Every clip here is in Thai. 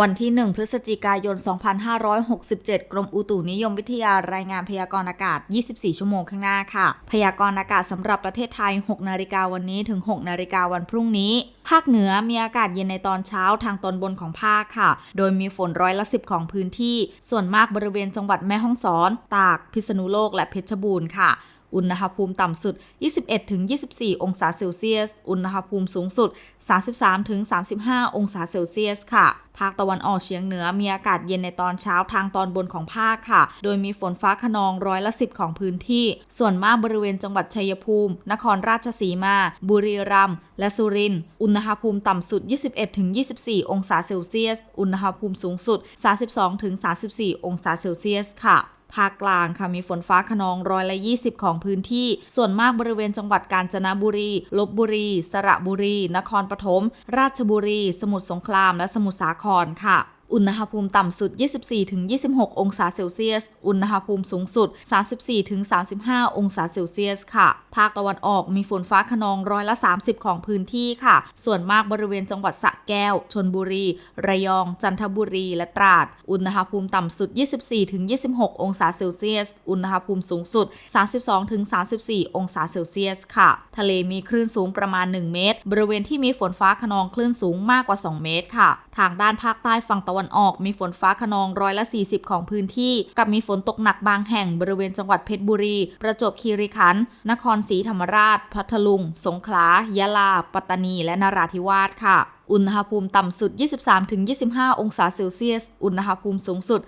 วันที่ 1 พฤศจิกายน 2567 กรมอุตุนิยมวิทยารายงานพยากรณ์อากาศ 24 ชั่วโมงข้างหน้าค่ะ พยากรณ์อากาศสำหรับประเทศไทย 6 นาฬิกาวันนี้ถึง 6 นาฬิกาวันพรุ่งนี้ ภาคเหนือมีอากาศเย็นในตอนเช้าทางตอนบนของภาคค่ะ โดยมีฝนร้อยละ10ของพื้นที่ ส่วนมากบริเวณจังหวัดแม่ฮ่องสอน ตาก พิษณุโลกและเพชรบูรณ์ค่ะ อุณหภูมิต่ำสุด 21-24 องศาเซลเซียส อุณหภูมิสูงสุด 33-35 องศาเซลเซียสค่ะภาคตะวันออกเฉียงเหนือมีอากาศเย็นในตอนเช้าทางตอนบนของภาคค่ะ โดยมีฝนฟ้าขนองร้อยละ10ของพื้นที่ ส่วนมากบริเวณจังหวัดชัยภูมิ นครราชสีมา บุรีรัมย์ และสุรินทร์ อุณหภูมิต่ำสุด 21-24 องศาเซลเซียส อุณหภูมิสูงสุด 32-34 องศาเซลเซียสค่ะ ภาคกลางค่ะมีฝนฟ้าขนองร้อยละ 20 ของพื้นที่ ส่วนมากบริเวณจังหวัดกาญจนบุรี ลบบุรี สระบุรี นครปฐม ราชบุรี สมุทรสงคราม และสมุทรสาครค่ะ อุณหภูมิต่ำสุด 24-26 องศาเซลเซียส อุณหภูมิสูงสุด 34-35 องศาเซลเซียสค่ะ ภาคตะวันออกมีฝนฟ้าขนองร้อยละ 30 ของพื้นที่ค่ะ ส่วนมากบริเวณจังหวัดสระแก้ว ชนบุรี ระยอง จันทบุรี และตราด อุณหภูมิต่ำสุด 24-26 องศาเซลเซียส อุณหภูมิสูงสุด 32-34 องศาเซลเซียสค่ะ ทะเลมีคลื่นสูงประมาณ 1 เมตร บริเวณที่มีฝนฟ้าขนองคลื่นสูงมากกว่า 2 เมตรค่ะ ทางด้านภาคใต้ฝั่งตะวันออก มีฝนฟ้าขนองร้อยละ 40 ของพื้นที่ กับมีฝนตกหนักบางแห่งบริเวณจังหวัดเพชรบุรี ประจวบคีรีขันธ์นครศรีธรรมราช พัทลุง สงขลา ยะลา ปัตตานี และนราธิวาสค่ะ อุณหภูมิต่ำสุด 23-25 องศาเซลเซียส อุณหภูมิสูงสุด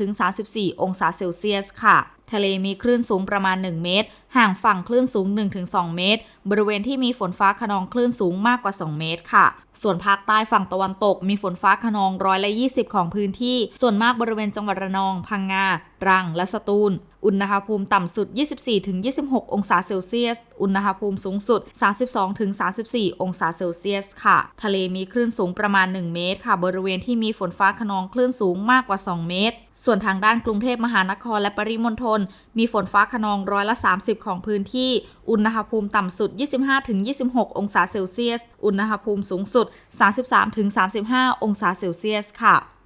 33-34 องศาเซลเซียสค่ะทะเลมีคลื่นสูงประมาณ 1 เมตร ห่างฝั่งคลื่นสูง 1-2 เมตร บริเวณที่มีฝนฟ้าขนองคลื่นสูงมากกว่า 2 เมตรค่ะ ส่วนภาคใต้ฝั่งตะวันตกมีฝนฟ้าขนองร้อยละ 20 ของพื้นที่ ส่วนมากบริเวณจังหวัดระนอง พังงาตรัง และสตูล อุณหภูมิต่ำสุด 24-26 องศาเซลเซียส อุณหภูมิสูงสุด 32-34 องศาเซลเซียส ค่ะ ทะเลมีคลื่นสูงประมาณ 1 เมตร ค่ะ บริเวณที่มีฝนฟ้าขนองคลื่นสูงมากกว่า 2 เมตร ส่วนทางด้านกรุงเทพมหานครและปริมณฑลมีฝนฟ้าขนองร้อยละ 30 ของพื้นที่ อุณหภูมิต่ำสุด 25-26 องศาเซลเซียส อุณหภูมิสูงสุด 33-35 องศาเซลเซียส ค่ะ